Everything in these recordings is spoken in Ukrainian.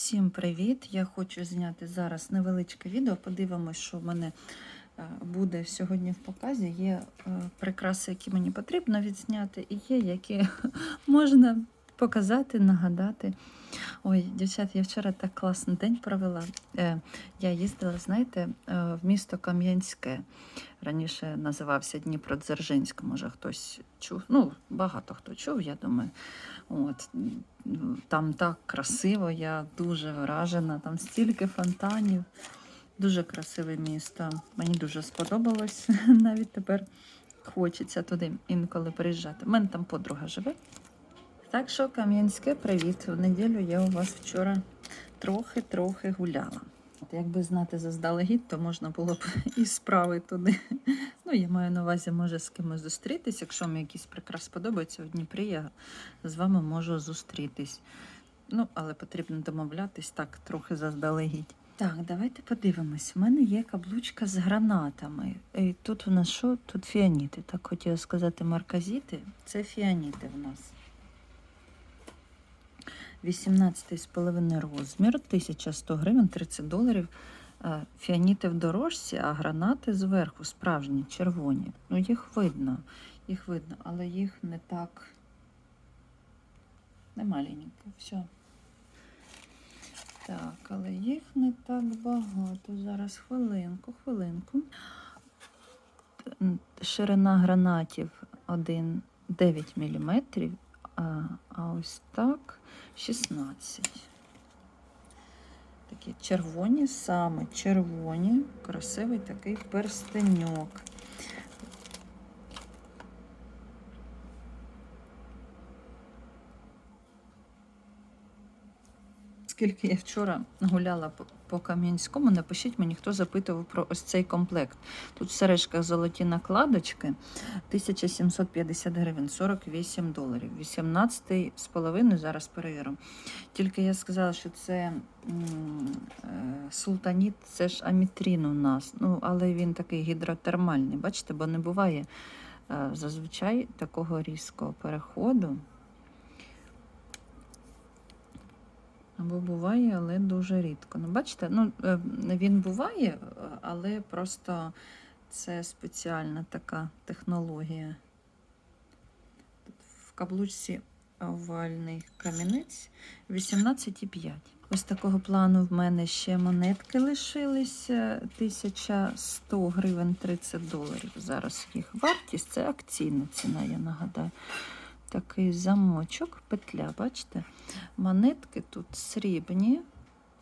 Всім привіт! Я хочу зняти зараз невеличке відео. Подивимось, що в мене е, буде сьогодні в показі. Є е, прикраси, які мені потрібно відзняти, і є, які можна показати, нагадати. Ой, дівчат, я вчора так класний день провела. Е, Я їздила, знаєте, е, в місто Кам'янське. Раніше називався Дніпродзержинськ, може хтось чув. Ну, багато хто чув, я думаю. От. Там так красиво, я дуже вражена, там стільки фонтанів. Дуже красиве місто. Мені дуже сподобалось. Навіть тепер хочеться туди інколи приїжджати. У мене там подруга живе. Так що, Кам'янське, привіт. В неділю я у вас вчора трохи-трохи гуляла. От якби знати заздалегідь, то можна було б і справи туди. Ну, я маю на увазі, може з кимось зустрітись. Якщо мені якийсь прикрас сподобається в Дніпрі, я з вами можу зустрітись. Ну, але потрібно домовлятись так, трохи заздалегідь. Так, давайте подивимось. У мене є каблучка з гранатами. І тут у нас що? Тут фіаніти. Так хотіла сказати марказіти. Це фіаніти в нас. 18,5 розмір, 1100 гривень, 30 доларів. Е, Фіаніти в дорожці, а гранати зверху, справжні, червоні. Ну, їх видно, їх видно, але їх не так. Не маленькі, все. Так, але їх не так багато. Зараз хвилинку, хвилинку. Ширина гранатів 1, 9 мм, а, ось так 16. Такі червоні, саме червоні, красивий такий перстеньок. Скільки я вчора гуляла по, Кам'янському, напишіть мені, хто запитував про ось цей комплект. Тут в сережках золоті накладочки 1750 гривень, 48 доларів. 18 з половиною, зараз перевірю. Тільки я сказала, що це е, султаніт, це ж амітрін у нас. Ну, але він такий гідротермальний, бачите, бо не буває е, зазвичай такого різкого переходу. Або буває, але дуже рідко. Ну, бачите, ну, е, він буває, е, але просто це спеціальна така технологія. Тут в каблучці овальний камінець 18,5. Ось такого плану в мене ще монетки лишилися. 1100 гривень 30 доларів. Зараз їх вартість. Це акційна ціна, я нагадаю. Такий замочок, петля, бачите? Монетки тут срібні.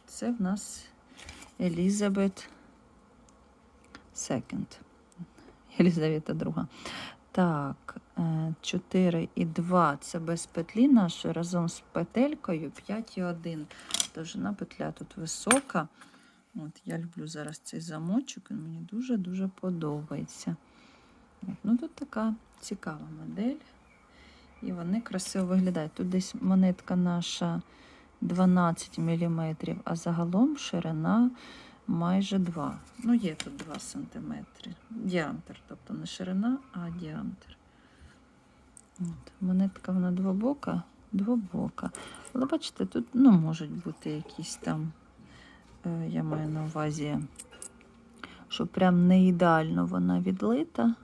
Це в нас Елізабет Секонд. Єлізавета друга. Так, 4 і 2 це без петлі нашої разом з петелькою 5 і 1. Довжина петля тут висока. От, Я люблю зараз цей замочок, він мені дуже-дуже подобається. От, ну Тут така цікава модель. І вони красиво виглядають. Тут десь монетка наша 12 мм, а загалом ширина майже 2. Ну, є тут 2 см. Діаметр, тобто не ширина, а діаметр. От. Монетка вона двобока, двобока. Але бачите, тут ну, можуть бути якісь там, е, я маю на увазі, що прям не ідеально вона відлита.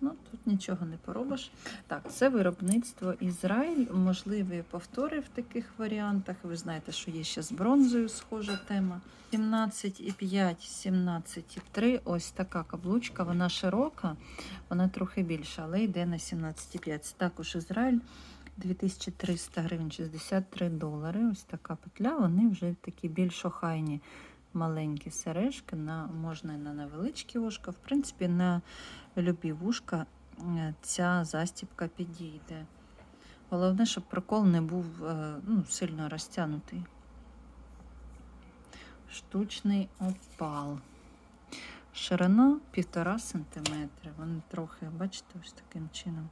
Ну, тут нічого не поробиш. Так, це виробництво Ізраїль. Можливі повтори в таких варіантах. Ви знаєте, що є ще з бронзою схожа тема. 17,5, 17,3. Ось така каблучка, вона широка, вона трохи більша, але йде на 17,5. Також Ізраїль. 2300 гривень 63 долари. Ось така петля. Вони вже такі більш охайні маленькі сережки. На, Можна і на невеличкі вушка. В принципі, на любі вушка е, ця застібка підійде. Головне, щоб прокол не був е, ну, сильно розтягнутий. Штучний опал. Ширина 1,5 см. Вони трохи, бачите, ось таким чином.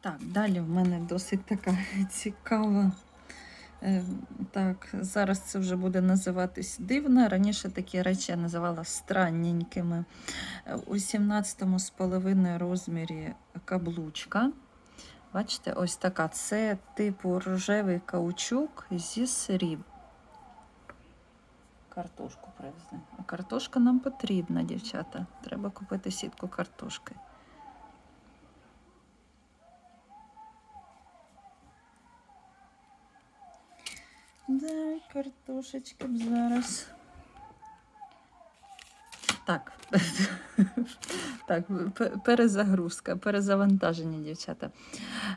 Так, далі в мене досить така цікава. Е, Так, зараз це вже буде називатись дивно. Раніше такі речі я називала странненькими. Е, У 17,5 розмірі каблучка. Бачите, ось така. Це типу рожевий каучук зі сріб. Картошку привезли. А картошка нам потрібна, дівчата. Треба купити сітку картошки. Да, картошечки зараз. Так. так, перезагрузка, перезавантаження, дівчата.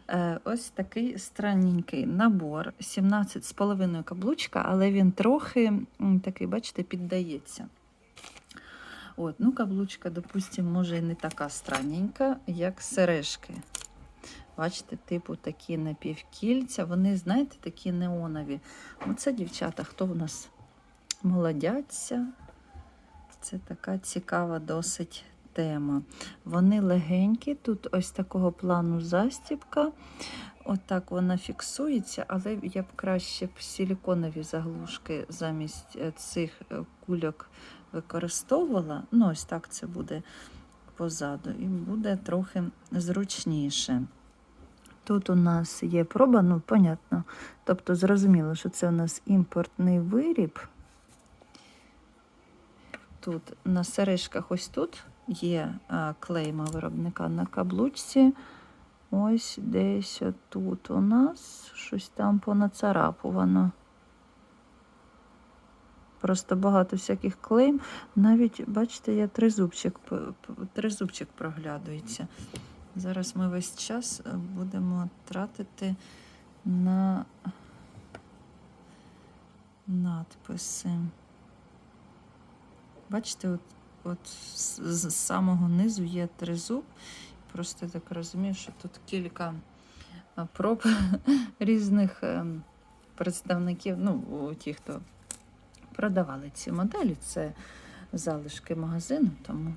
Е, ось такий странненький набор. 17,5 каблучка, але він трохи такий, бачите, піддається. От, ну, каблучка, допустимо, може і не така странненька, як сережки. Бачите, типу такі напівкільця. Вони, знаєте, такі неонові. Оце, дівчата, хто в нас молодяться. Це така цікава досить тема. Вони легенькі, тут ось такого плану застібка. Отак вона фіксується, але я б краще б силіконові заглушки замість е, цих е, кульок використовувала. Ну, ось так це буде позаду, і буде трохи зручніше. Тут у нас є проба, ну, понятно. Тобто, зрозуміло, що це у нас імпортний виріб. Тут на сережках ось тут є клейма виробника на каблучці. Ось десь тут у нас щось там понацарапувано. Просто багато всяких клейм. Навіть, бачите, я тризубчик, тризубчик проглядується. Зараз ми весь час е, будемо тратити на надписи. Бачите, от, от з, самого низу є тризуб. Просто я так розумію, що тут кілька проб різних ем, представників, ну, ті, хто продавали ці моделі, це залишки магазину, тому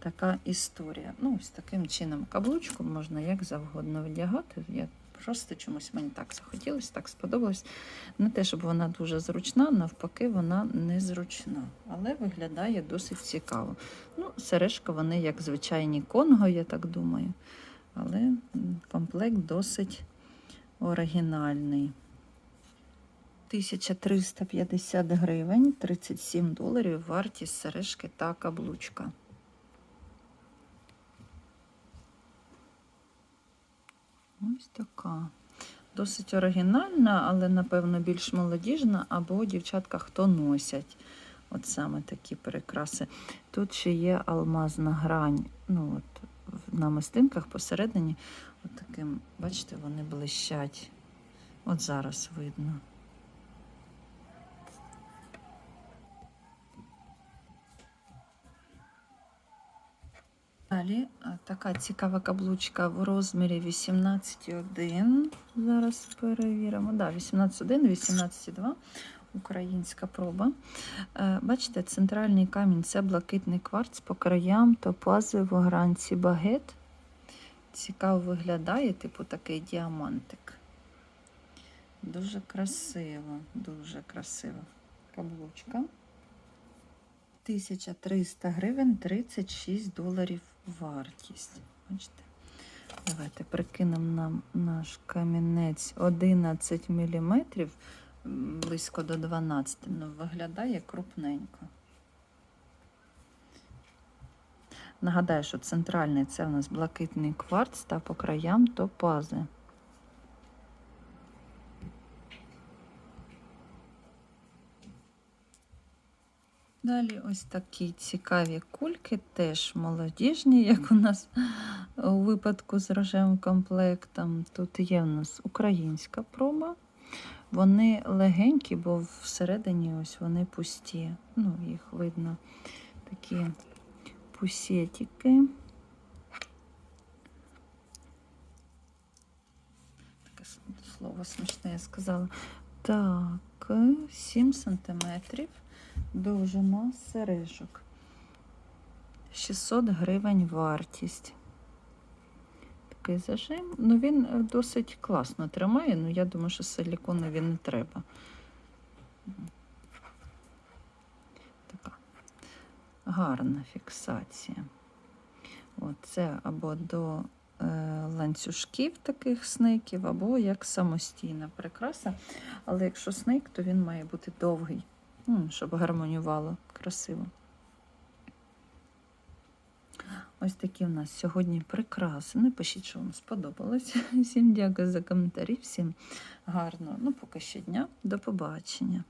така історія. Ну, ось таким чином каблучку можна як завгодно вдягати. Я просто чомусь мені так захотілося, так сподобалось. Не те, щоб вона дуже зручна, навпаки, вона незручна, але виглядає досить цікаво. Ну, сережка, вони як звичайні конго, я так думаю. Але комплект досить оригінальний. 1350 гривень, 37 доларів вартість сережки та каблучка. Ось така. Досить оригінальна, але, напевно, більш молодіжна, або дівчатка, хто носять. От саме такі перекраси. Тут ще є алмазна грань. Ну, от, на мистинках посередині, от таким, бачите, вони блищать. От зараз видно. Далі така цікава каблучка в розмірі 18,1. Зараз перевіримо. Да, 18,1, 18,2. Українська проба. Е, Бачите, центральний камінь це блакитний кварц по краям, топази в огранці багет. Цікаво виглядає, типу такий діамантик. Дуже красиво, дуже красиво. Каблучка. 1300 гривень, 36 доларів вартість. Бачите? Давайте прикинемо нам наш камінець 11 мм, близько до 12, ну виглядає крупненько. Нагадаю, що центральний це у нас блакитний кварц та по краям топази. Далі ось такі цікаві кульки, теж молодіжні, як у нас у випадку з рожевим комплектом. Тут є у нас українська проба. Вони легенькі, бо всередині ось вони пусті. Ну, їх видно такі пусетики. Таке слово смішне я сказала. Так, 7 сантиметрів довжина сережок. 600 гривень вартість. Такий зажим. Ну, він досить класно тримає, ну я думаю, що силіконові не треба. Така гарна фіксація. От це або до е, ланцюжків таких снейків, або як самостійна прикраса. Але якщо снейк, то він має бути довгий, щоб гармонювало красиво. Ось такі в нас сьогодні прикраси. Напишіть, що вам сподобалось. Всім дякую за коментарі, всім гарного. Ну, поки що дня. До побачення.